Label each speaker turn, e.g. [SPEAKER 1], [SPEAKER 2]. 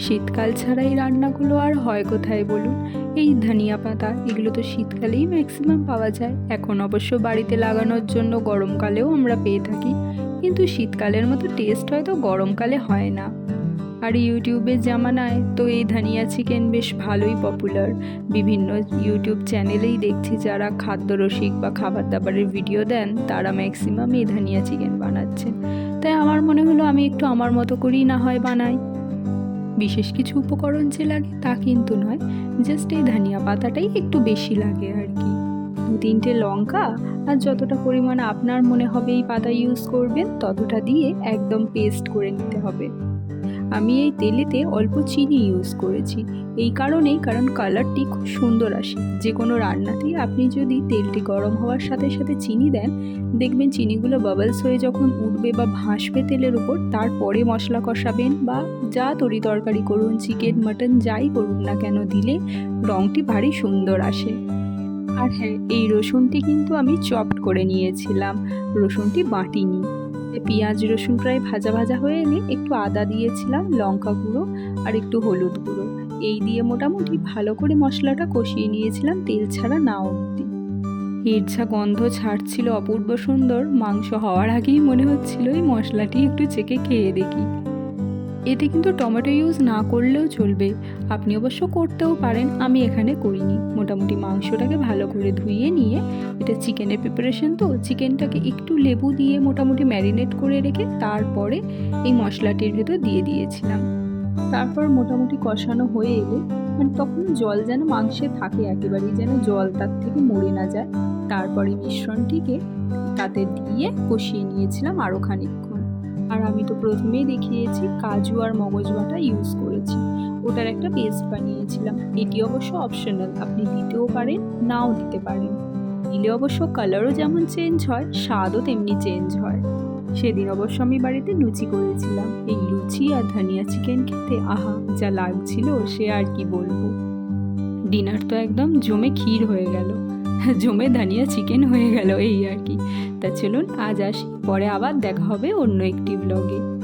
[SPEAKER 1] শীতকাল ছাড়া এই রান্নাগুলো আর হয় কোথায় বলুন? এই ধনিয়া পাতা, এগুলো তো শীতকালেই ম্যাক্সিমাম পাওয়া যায়। এখন অবশ্য বাড়িতে লাগানোর জন্য গরমকালেও আমরা পেয়ে থাকি। কিন্তু শীতকালের মতো টেস্ট হয়তো গরমকালে হয় না। আর ইউটিউবের জামানায় তো এই ধনিয়া চিকেন বেশ ভালোই পপুলার বিভিন্ন ইউটিউব চ্যানেলেই দেখছি যারা খাদ্যরসিক বা খাবার দাবারের ভিডিও দেন, তারা ম্যাক্সিমাম এই ধনিয়া চিকেন বানাচ্ছেন তাই আমার মনে হলো আমি একটু আমার মতো করেই না হয় বানাই। বিশেষ কিছু উপকরণ যে লাগে তা কিন্তু নয় জাস্ট এই ধনিয়া পাতাটাই একটু বেশি লাগে আর কি। দু তিনটে লঙ্কা আর যতটা পরিমাণ আপনার মনে হবে এই পাতা ইউজ করবেন, ততটা দিয়ে একদম পেস্ট করে নিতে হবে। আমি এই তেলেতে অল্প চিনি ইউজ করেছি। এই কারণেই, কারণ কালারটি খুব সুন্দর আসে। যে কোনো রান্নাতেই আপনি যদি তেলটি গরম হওয়ার সাথে সাথে চিনি দেন, দেখবেন চিনিগুলো বাবলস হয়ে যখন উঠবে বা ভাসবে তেলের উপর, তারপরে মশলা কষাবেন বা যা তরি তরকারি করুন চিকেন মাটন যাই করুন না কেন, দিলে রঙটি ভারী সুন্দর আসে। আর হ্যাঁ এই রসুনটি কিন্তু আমি চপড করে নিয়েছিলাম। রসুনটি বাটিনি। পেঁয়াজ, রসুন প্রায় ভাজা ভাজা হয়ে এলে একটু আদা দিয়েছিলাম, লঙ্কা গুঁড়ো আর একটু হলুদ গুঁড়ো। এই দিয়ে মোটামুটি ভালো করে মশলাটা কষিয়ে নিয়েছিলাম, তেল ছাড়া না অব্দি হিরছা গন্ধ ছাড়ছিল অপূর্ব সুন্দর, মাংস হওয়ার আগেই মনে হচ্ছিল এই মশলাটি একটু চেকে খেয়ে দেখি। এতে কিন্তু টমেটো ইউজ না করলেও চলবে। আপনি অবশ্য করতেও পারেন, আমি এখানে করিনি। মোটামুটি মাংসটাকে ভালো করে ধুয়ে নিয়ে, এটা চিকেনের প্রিপারেশন তো চিকেনটাকে একটু লেবু দিয়ে মোটামুটি ম্যারিনেট করে রেখে তারপরে এই মশলাটির ভেতর দিয়ে দিয়েছিলাম। তারপর মোটামুটি কষানো হয়ে এলে মানে তখন জল যেন মাংসে থাকে, একেবারেই যেন জল তার থেকে মরে না যায়। তারপরে মিশ্রণটিকে তাতে দিয়ে কষিয়ে নিয়েছিলাম আরও খানিকক্ষণ। আর আমি তো প্রথমেই দেখিয়েছি কাজু আর মগজ বাটা ইউজ করেছি। ওটার একটা পেস্ট বানিয়েছিলাম। এটি অবশ্য অপশনাল আপনি দিতেও পারেন, নাও দিতে পারেন। দিলে অবশ্য কালারও যেমন চেঞ্জ হয়, স্বাদও তেমনি চেঞ্জ হয়। সেদিন অবশ্য আমি বাড়িতে লুচি করেছিলাম। এই লুচি আর ধনিয়া চিকেন খেতে আহা, যা লাগছিল, সে আর কি বলব। ডিনার তো একদম জমে ক্ষীর হয়ে গেল। জমে দানিয়া চিকেন হয়ে গেল এই আর কি। তা চলুন, আজ আসি, পরে আবার দেখা হবে অন্য একটি ব্লগে